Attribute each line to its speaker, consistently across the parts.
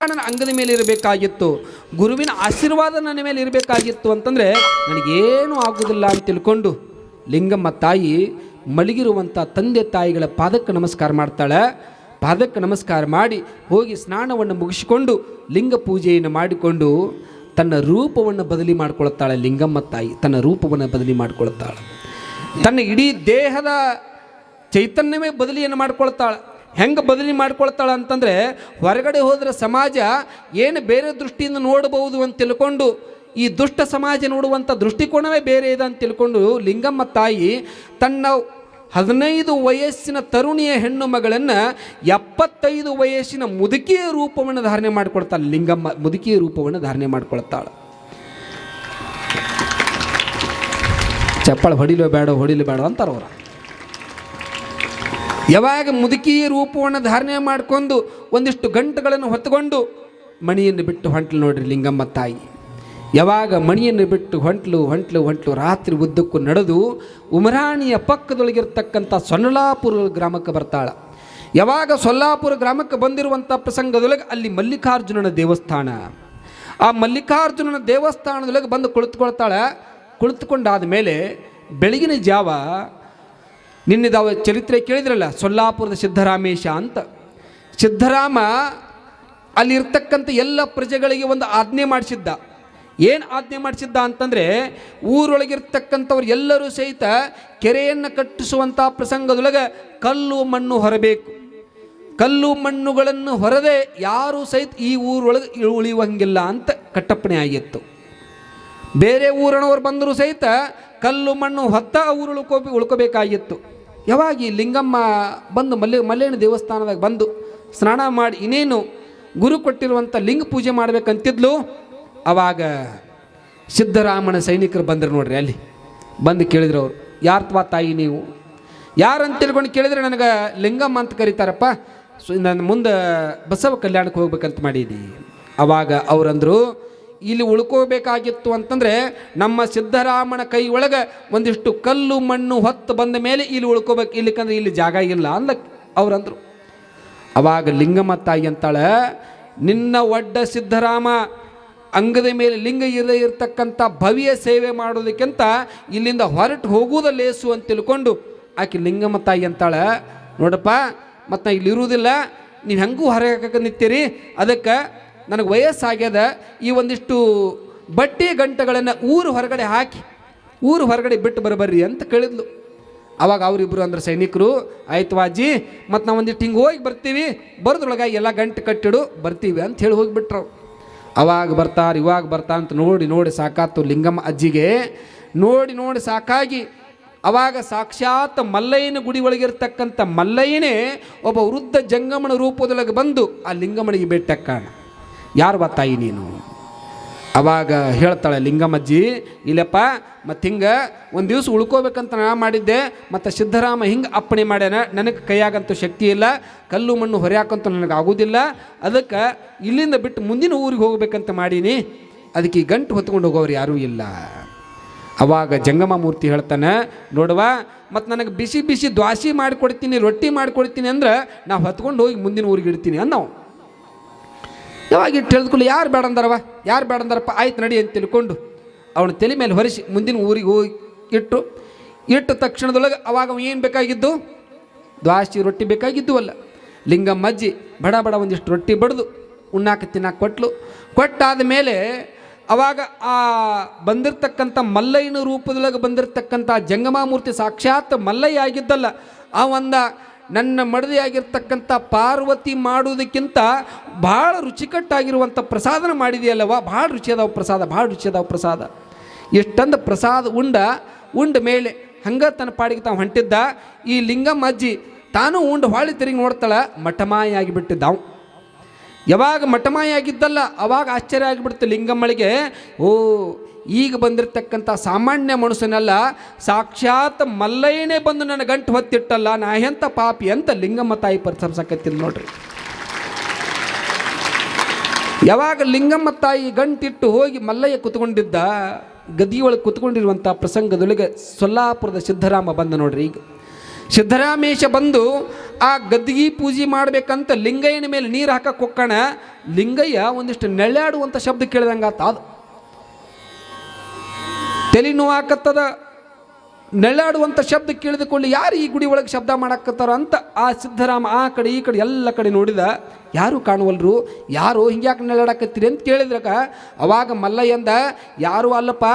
Speaker 1: ನನ್ನ ಅಂಗದ ಮೇಲೆ ಇರಬೇಕಾಗಿತ್ತು, ಗುರುವಿನ ಆಶೀರ್ವಾದ ನನ್ನ ಮೇಲೆ ಇರಬೇಕಾಗಿತ್ತು ಅಂತಂದರೆ ನನಗೇನು ಆಗುವುದಿಲ್ಲ ಅಂತ ತಿಳ್ಕೊಂಡು ಲಿಂಗಮ್ಮ ತಾಯಿ ಮಲಗಿರುವಂಥ ತಂದೆ ತಾಯಿಗಳ ಪಾದಕ್ಕೆ ನಮಸ್ಕಾರ ಮಾಡ್ತಾಳೆ. ಪಾದಕ್ಕೆ ನಮಸ್ಕಾರ ಮಾಡಿ ಹೋಗಿ ಸ್ನಾನವನ್ನು ಮುಗಿಸಿಕೊಂಡು ಲಿಂಗ ಪೂಜೆಯನ್ನು ಮಾಡಿಕೊಂಡು ತನ್ನ ರೂಪವನ್ನು ಬದಲಿ ಮಾಡಿಕೊಳ್ತಾಳೆ ಲಿಂಗಮ್ಮ ತಾಯಿ. ತನ್ನ ರೂಪವನ್ನು ಬದಲಿ ಮಾಡಿಕೊಳ್ತಾಳೆ. ತನ್ನ ಇಡೀ ದೇಹದ ಚೈತನ್ಯವೇ ಬದಲಿಯನ್ನು ಮಾಡ್ಕೊಳ್ತಾಳೆ. ಹೆಂಗೆ ಬದಲಿ ಮಾಡ್ಕೊಳ್ತಾಳೆ ಅಂತಂದರೆ ಹೊರಗಡೆ ಹೋದರೆ ಸಮಾಜ ಏನು ಬೇರೆ ದೃಷ್ಟಿಯಿಂದ ನೋಡಬಹುದು ಅಂತ ತಿಳ್ಕೊಂಡು ಈ ದುಷ್ಟ ಸಮಾಜ ನೋಡುವಂಥ ದೃಷ್ಟಿಕೋನವೇ ಬೇರೆ ಇದೆ ಅಂತ ತಿಳ್ಕೊಂಡು ಲಿಂಗಮ್ಮ ತಾಯಿ ತನ್ನ ಹದಿನೈದು ವಯಸ್ಸಿನ ತರುಣಿಯ ಹೆಣ್ಣು ಮಗಳನ್ನು ಎಪ್ಪತ್ತೈದು ವಯಸ್ಸಿನ ಮುದುಕಿಯ ರೂಪವನ್ನು ಧಾರಣೆ ಮಾಡಿಕೊಳ್ತಾಳೆ ಲಿಂಗಮ್ಮ, ಮುದುಕಿಯ ರೂಪವನ್ನು ಧಾರಣೆ ಮಾಡಿಕೊಳ್ತಾಳೆ. ಚಪ್ಪಳ ಹೊಡಿಲೋ ಬೇಡ ಹೊಡಿಲೋ ಬೇಡ ಅಂತಾರೆ ಅವರು ಯಾವಾಗ ಮುದುಕಿ ರೂಪವನ್ನು ಧಾರಣೆ ಮಾಡಿಕೊಂಡು ಒಂದಿಷ್ಟು ಗಂಟುಗಳನ್ನು ಹೊತ್ತುಕೊಂಡು ಮಣಿಯನ್ನು ಬಿಟ್ಟು ಹೊಂಟ್ಲು ನೋಡ್ರಿ ಲಿಂಗಮ್ಮ ತಾಯಿ. ಯಾವಾಗ ಮಣಿಯನ್ನು ಬಿಟ್ಟು ಹೊಂಟ್ಲು ಹೊಂಟ್ಲು ಹೊಂಟ್ಲು ರಾತ್ರಿ ಉದ್ದಕ್ಕೂ ನಡೆದು ಉಮರಾಣಿಯ ಪಕ್ಕದೊಳಗಿರ್ತಕ್ಕಂಥ ಸೊನ್ನಲಾಪುರ ಗ್ರಾಮಕ್ಕೆ ಬರ್ತಾಳ. ಯಾವಾಗ ಸೊಲ್ಲಾಪುರ ಗ್ರಾಮಕ್ಕೆ ಬಂದಿರುವಂಥ ಪ್ರಸಂಗದೊಳಗೆ ಅಲ್ಲಿ ಮಲ್ಲಿಕಾರ್ಜುನನ ದೇವಸ್ಥಾನ. ಆ ಮಲ್ಲಿಕಾರ್ಜುನನ ದೇವಸ್ಥಾನದೊಳಗೆ ಬಂದು ಕುಳಿತುಕೊಳ್ತಾಳೆ. ಕುಳಿತುಕೊಂಡಾದ ಮೇಲೆ ಬೆಳಗಿನ ಜಾವ ನಿನ್ನೆದಾವ ಚರಿತ್ರೆ ಕೇಳಿದ್ರಲ್ಲ, ಸೊಲ್ಲಾಪುರದ ಸಿದ್ದರಾಮೇಶ ಅಂತ. ಸಿದ್ದರಾಮ ಅಲ್ಲಿರ್ತಕ್ಕಂಥ ಎಲ್ಲ ಪ್ರಜೆಗಳಿಗೆ ಒಂದು ಆಜ್ಞೆ ಮಾಡಿಸಿದ್ದ. ಏನು ಆಜ್ಞೆ ಮಾಡಿಸಿದ್ದ ಅಂತಂದರೆ, ಊರೊಳಗಿರ್ತಕ್ಕಂಥವ್ರು ಎಲ್ಲರೂ ಸಹಿತ ಕೆರೆಯನ್ನು ಕಟ್ಟಿಸುವಂಥ ಪ್ರಸಂಗದೊಳಗೆ ಕಲ್ಲು ಮಣ್ಣು ಹೊರಬೇಕು. ಕಲ್ಲು ಮಣ್ಣುಗಳನ್ನು ಹೊರದೆ ಯಾರೂ ಸಹಿತ ಈ ಊರೊಳಗೆ ಉಳಿಯುವಂಗಿಲ್ಲ ಅಂತ ಕಟ್ಟಪ್ಪಣೆ ಆಗಿತ್ತು. ಬೇರೆ ಊರಿನವ್ರು ಬಂದರೂ ಸಹಿತ ಕಲ್ಲು ಮಣ್ಣು ಹೊತ್ತ ಊರು ಉಳ್ಕೋ, ಉಳ್ಕೋಬೇಕಾಗಿತ್ತು. ಯಾವಾಗ ಈ ಲಿಂಗಮ್ಮ ಬಂದು ಮಲ್ಲೆ, ಮಲ್ಲೇಣ ದೇವಸ್ಥಾನದಾಗ ಬಂದು ಸ್ನಾನ ಮಾಡಿ ಇನ್ನೇನು ಗುರು ಕೊಟ್ಟಿರುವಂಥ ಲಿಂಗ ಪೂಜೆ ಮಾಡ್ಬೇಕಂತಿದ್ಲು, ಅವಾಗ ಸಿದ್ದರಾಮನ ಸೈನಿಕರು ಬಂದರು ನೋಡ್ರಿ ಅಲ್ಲಿ. ಬಂದು ಕೇಳಿದ್ರು ಅವರು ಯಾರ್ತವಾ ತಾಯಿ ನೀವು? ಯಾರಂತ ತಿಳ್ಕೊಂಡು ಕೇಳಿದ್ರೆ ನನಗೆ ಲಿಂಗಮ್ಮ ಅಂತ ಕರೀತಾರಪ್ಪ, ಸೊ ನಾನು ಮುಂದೆ ಬಸವ ಕಲ್ಯಾಣಕ್ಕೆ ಹೋಗ್ಬೇಕಂತ ಮಾಡಿದ್ದೀನಿ. ಅವಾಗ ಅವರಂದರು ಇಲ್ಲಿ ಉಳ್ಕೋಬೇಕಾಗಿತ್ತು ಅಂತಂದರೆ ನಮ್ಮ ಸಿದ್ದರಾಮನ ಕೈ ಒಳಗೆ ಒಂದಿಷ್ಟು ಕಲ್ಲು, ಮಣ್ಣು, ಹೊತ್ತು ಬಂದ ಮೇಲೆ ಇಲ್ಲಿ ಉಳ್ಕೋಬೇಕು. ಇಲ್ಲಿಕಂದ್ರೆ ಇಲ್ಲಿ ಜಾಗ ಇಲ್ಲ ಅಂದ ಅವ್ರಂದರು. ಅವಾಗ ಲಿಂಗಮ್ಮ ತಾಯಿ ಅಂತಾಳೆ, ನಿನ್ನ ಒಡ್ಡ ಸಿದ್ದರಾಮ, ಅಂಗದ ಮೇಲೆ ಲಿಂಗ ಇರದೇ ಇರತಕ್ಕಂಥ ಭವ್ಯ ಸೇವೆ ಮಾಡೋದಕ್ಕಿಂತ ಇಲ್ಲಿಂದ ಹೊರಟು ಹೋಗುವುದ ಲೇಸು ಅಂತ ತಿಳ್ಕೊಂಡು ಆಕೆ ಲಿಂಗಮ್ಮ ತಾಯಿ ಅಂತಾಳೆ, ನೋಡಪ್ಪ, ಮತ್ತು ನಾ ಇಲ್ಲಿ ಇರುವುದಿಲ್ಲ ನೀವು ಹೆಂಗೂ ಹೊರಗೆ ನಿಂತೀರಿ? ಅದಕ್ಕೆ ನನಗೆ ವಯಸ್ಸಾಗ್ಯದ ಈ ಒಂದಿಷ್ಟು ಬಟ್ಟೆ ಗಂಟೆಗಳನ್ನು ಊರು ಹೊರಗಡೆ ಹಾಕಿ, ಊರು ಹೊರಗಡೆ ಬಿಟ್ಟು ಬರಬರ್ರಿ ಅಂತ ಕೇಳಿದ್ಲು. ಅವಾಗ ಅವರಿಬ್ಬರು ಅಂದ್ರೆ ಸೈನಿಕರು, ಆಯ್ತು ವಾಜಿ ಮತ್ತು ನಾವು ಒಂದಿಷ್ಟು ಹಿಂಗೆ ಹೋಗಿ ಬರ್ತೀವಿ, ಬರೋದ್ರೊಳಗೆ ಎಲ್ಲ ಗಂಟೆ ಕಟ್ಟಿಡು, ಬರ್ತೀವಿ ಅಂತ ಹೇಳಿ ಹೋಗಿಬಿಟ್ರು. ಅವಾಗ ಬರ್ತಾರೆ, ಇವಾಗ ಬರ್ತಾ ಅಂತ ನೋಡಿ ನೋಡಿ ಸಾಕಾತು ಲಿಂಗಮ್ಮ ಅಜ್ಜಿಗೆ. ನೋಡಿ ನೋಡಿ ಸಾಕಾಗಿ, ಅವಾಗ ಸಾಕ್ಷಾತ್ ಮಲ್ಲಯ್ಯನ ಗುಡಿ ಒಳಗಿರ್ತಕ್ಕಂಥ ಮಲ್ಲಯ್ಯನೇ ಒಬ್ಬ ವೃದ್ಧ ಜಂಗಮನ ರೂಪದೊಳಗೆ ಬಂದು ಆ ಲಿಂಗಮ್ಮನಿಗೆ ಭೇಟಕ್ಕಾಣ ಯಾರು ಬಾ ತಾಯಿ ನೀನು? ಅವಾಗ ಹೇಳ್ತಾಳೆ, ಲಿಂಗಮ್ಮಜ್ಜಿ, ಇಲ್ಲಪ್ಪ, ಮತ್ತು ಹಿಂಗೆ ಒಂದು ದಿವಸ ಉಳ್ಕೋಬೇಕಂತ ನಾ ಮಾಡಿದ್ದೆ, ಮತ್ತು ಸಿದ್ಧರಾಮ ಹಿಂಗೆ ಅಪ್ಪಣೆ ಮಾಡ್ಯಾನ, ನನಗೆ ಕೈಯಾಗಂತೂ ಶಕ್ತಿ ಇಲ್ಲ, ಕಲ್ಲು ಮಣ್ಣು ಹೊರ್ಯಾಕಂತೂ ನನಗೆ ಆಗೋದಿಲ್ಲ, ಅದಕ್ಕೆ ಇಲ್ಲಿಂದ ಬಿಟ್ಟು ಮುಂದಿನ ಊರಿಗೆ ಹೋಗ್ಬೇಕಂತ ಮಾಡೀನಿ, ಅದಕ್ಕೆ ಈ ಗಂಟು ಹೊತ್ಕೊಂಡು ಹೋಗೋರು ಯಾರೂ ಇಲ್ಲ. ಅವಾಗ ಜಂಗಮ ಮೂರ್ತಿ ಹೇಳ್ತಾನೆ, ನೋಡುವ, ಮತ್ತು ನನಗೆ ಬಿಸಿ ಬಿಸಿ ದ್ವಾಸಿ ಮಾಡಿಕೊಡ್ತೀನಿ, ರೊಟ್ಟಿ ಮಾಡಿಕೊಡ್ತೀನಿ ಅಂದ್ರೆ ನಾವು ಹೊತ್ಕೊಂಡು ಹೋಗಿ ಮುಂದಿನ ಊರಿಗೆ ಇಡ್ತೀನಿ ಅನ್ನೋ ಯಾವಾಗ ಇಟ್ಟು ಯಾರು ಬೇಡ ಅಂದಾರವ ಯಾರು ಬೇಡ ಅಂದಾರಪ್ಪ ಆಯ್ತು ನಡಿ ಅಂತ ತಿಳ್ಕೊಂಡು ಅವನು ತಲೆ ಮೇಲೆ ಹೊರಿಸಿ ಮುಂದಿನ ಊರಿಗೆ ಹೋಗಿ ಇಟ್ಟು, ಇಟ್ಟ ತಕ್ಷಣದೊಳಗೆ ಅವಾಗ ಅವ ಏನು ಬೇಕಾಗಿದ್ದು? ದ್ವಾಸಿ ರೊಟ್ಟಿ ಬೇಕಾಗಿದ್ದು ಅಲ್ಲ. ಲಿಂಗಮ್ಮ ಅಜ್ಜಿ ಬಡ ಬಡ ಒಂದಿಷ್ಟು ರೊಟ್ಟಿ ಬಡಿದು, ಉಣ್ಣಾಕ ತಿನ್ನಾಕ ಕೊಟ್ಲು. ಕೊಟ್ಟಾದ ಮೇಲೆ ಅವಾಗ ಆ ಬಂದಿರತಕ್ಕಂಥ ಮಲ್ಲಯ್ಯನ ರೂಪದೊಳಗೆ ಬಂದಿರತಕ್ಕಂಥ ಜಂಗಮಾಮೂರ್ತಿ ಸಾಕ್ಷಾತ್ ಮಲ್ಲಯ್ಯ ಆಗಿದ್ದಲ್ಲ. ಆ ಒಂದ ನನ್ನ ಮಡದಿಯಾಗಿರ್ತಕ್ಕಂಥ ಪಾರ್ವತಿ ಮಾಡುವುದಕ್ಕಿಂತ ಭಾಳ ರುಚಿಕಟ್ಟಾಗಿರುವಂಥ ಪ್ರಸಾದನ ಮಾಡಿದೆಯಲ್ಲವ? ಭಾಳ ರುಚಿ ಪ್ರಸಾದ, ಭಾಳ ರುಚಿ ಪ್ರಸಾದ. ಎಷ್ಟೊಂದು ಪ್ರಸಾದ ಉಂಡ ಉಂಡ ಮೇಲೆ ಹಂಗ ತನ್ನ ಪಾಡಿಗೆ ತಾವು ಹೊಂಟಿದ್ದ, ಈ ಲಿಂಗಮ್ಮ ಅಜ್ಜಿ ತಾನು ಉಂಡು ಹೊಳಿ ತಿರುಗಿ ನೋಡ್ತಾಳೆ, ಮಠಮಾಯಿ ಆಗಿಬಿಟ್ಟಿದ್ದ ಅವ್. ಯಾವಾಗ ಮಠಮಾಯಿ ಆಗಿದ್ದಲ್ಲ, ಅವಾಗ ಆಶ್ಚರ್ಯ ಆಗಿಬಿಡ್ತು ಲಿಂಗಮ್ಮಳಿಗೆ, ಓ ಈಗ ಬಂದಿರತಕ್ಕಂಥ ಸಾಮಾನ್ಯ ಮನುಷ್ಯನೆಲ್ಲ, ಸಾಕ್ಷಾತ್ ಮಲ್ಲಯ್ಯನೇ ಬಂದು ನನ್ನ ಗಂಟು ಹೊತ್ತಿಟ್ಟಲ್ಲ, ನಾ ಎಂಥ ಪಾಪಿ ಅಂತ ಲಿಂಗಮ್ಮ ತಾಯಿ ಪರಿಸರ್ಸಕತ್ತಿದ್ ನೋಡ್ರಿ. ಯಾವಾಗ ಲಿಂಗಮ್ಮ ತಾಯಿ ಗಂಟಿಟ್ಟು ಹೋಗಿ ಮಲ್ಲಯ್ಯ ಕುತ್ಕೊಂಡಿದ್ದ, ಗದಿಯೊಳಗೆ ಕುತ್ಕೊಂಡಿರುವಂಥ ಪ್ರಸಂಗದೊಳಗೆ ಸೊಲ್ಲಾಪುರದ ಸಿದ್ದರಾಮ ಬಂದ ನೋಡ್ರಿ ಈಗ. ಸಿದ್ದರಾಮೇಶ ಬಂದು ಆ ಗದ್ಗಿ ಪೂಜೆ ಮಾಡಬೇಕಂತ ಲಿಂಗಯ್ಯನ ಮೇಲೆ ನೀರು ಹಾಕಕ್ಕೆ ಕೊಕ್ಕಣ ಲಿಂಗಯ್ಯ ಒಂದಿಷ್ಟು ನೆಳ್ಯಾಡುವಂಥ ಶಬ್ದ ಕೇಳಿದಂಗೆ ಆತ ಅದು ತಲೆ ನೋವಾಕತ್ತದ ನೆಳ್ಳಾಡುವಂಥ ಶಬ್ದ ಕೇಳಿದುಕೊಂಡು ಯಾರು ಈ ಗುಡಿ ಒಳಗೆ ಶಬ್ದ ಮಾಡಾಕತ್ತಾರೋ ಅಂತ ಆ ಸಿದ್ಧರಾಮ ಆ ಕಡೆ ಈ ಕಡೆ ಎಲ್ಲ ಕಡೆ ನೋಡಿದ, ಯಾರು ಕಾಣುವಲ್ರು? ಯಾರು ಹಿಂಗ್ಯಾಕೆ ನೆಳ್ಳಾಡಕತ್ತೀರಿ ಅಂತ ಕೇಳಿದ್ರಕ, ಅವಾಗ ಮಲ್ಲಯ್ಯ ಅಂದ, ಯಾರು ಅಲ್ಲಪ್ಪ?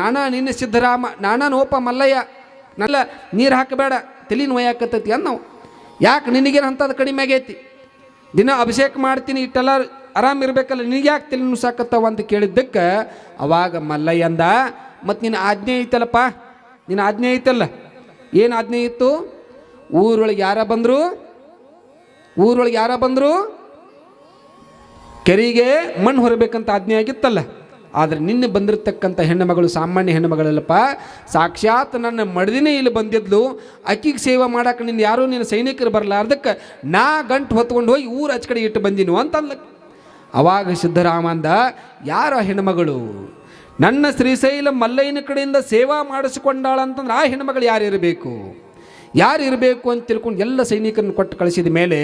Speaker 1: ನಾನಾ ನಿನ್ನ ಸಿದ್ಧರಾಮ ನಾನಾ ನೋಪ ಮಲ್ಲಯ್ಯ. ನಲ್ಲ ನೀರು ಹಾಕಬೇಡ, ತಲೆ ನೋಯಾಕತ್ತೈತಿ ಅಂದ್ ನಾವು ಯಾಕೆ ನಿನಗೇನು ಅಂಥದ್ದು ಕಡಿಮೆ ಆಗೈತಿ? ದಿನ ಅಭಿಷೇಕ ಮಾಡ್ತೀನಿ, ಇಟ್ಟೆಲ್ಲ ಆರಾಮ್ ಇರಬೇಕಲ್ಲ ನಿನಗೆ ಯಾಕೆ ತಲೆ ನುಸಾಕತ್ತವ ಅಂತ ಕೇಳಿದ್ದಕ್ಕೆ, ಅವಾಗ ಮಲ್ಲಯ್ಯ ಅಂದ ಮತ್ತು ನಿನ್ನ ಆಜ್ಞೆ ಐತಲ್ಲಪ್ಪ? ನಿನ್ನ ಆಜ್ಞೆ ಐತಲ್ಲ? ಏನು ಆಜ್ಞೆ ಇತ್ತು? ಊರೊಳಗೆ ಯಾರ ಬಂದರು? ಊರೊಳಗೆ ಯಾರ ಬಂದರು? ಕೆರಿಗೆ ಮಣ್ಣು ಹೊರಬೇಕಂತ ಆಜ್ಞೆ ಆಗಿತ್ತಲ್ಲ? ಆದರೆ ನಿನ್ನೆ ಬಂದಿರತಕ್ಕಂಥ ಹೆಣ್ಣುಮಗಳು, ಸಾಮಾನ್ಯ ಹೆಣ್ಣುಮಗಳಲ್ಲಪ್ಪ, ಸಾಕ್ಷಾತ್ ನನ್ನ ಮಡದಿನೇ ಇಲ್ಲಿ ಬಂದಿದ್ಲು. ಅಕ್ಕಿಗೆ ಸೇವೆ ಮಾಡಕ್ಕೆ ನಿನ್ನ ಯಾರೂ ನಿನ್ನ ಸೈನಿಕರು ಬರಲಾರ್ದಕ್ಕೆ ನಾ ಗಂಟು ಹೊತ್ಕೊಂಡು ಹೋಗಿ ಊರು ಆಚ ಕಡೆ ಇಟ್ಟು ಬಂದಿನು ಅಂತಂದ ಅವಾಗ ಸಿದ್ಧರಾಮ ಅಂದ ಯಾರ ಹೆಣ್ಮಗಳು ನನ್ನ ಶ್ರೀಶೈಲ ಮಲ್ಲಯ್ಯನ ಕಡೆಯಿಂದ ಸೇವಾ ಮಾಡಿಸಿಕೊಂಡಾಳ ಅಂತಂದ್ರೆ ಆ ಹೆಣ್ಮಗಳು ಯಾರು ಇರಬೇಕು ಯಾರು ಇರಬೇಕು ಅಂತ ತಿಳ್ಕೊಂಡು ಎಲ್ಲ ಸೈನಿಕರನ್ನು ಕೊಟ್ಟು ಕಳಿಸಿದ ಮೇಲೆ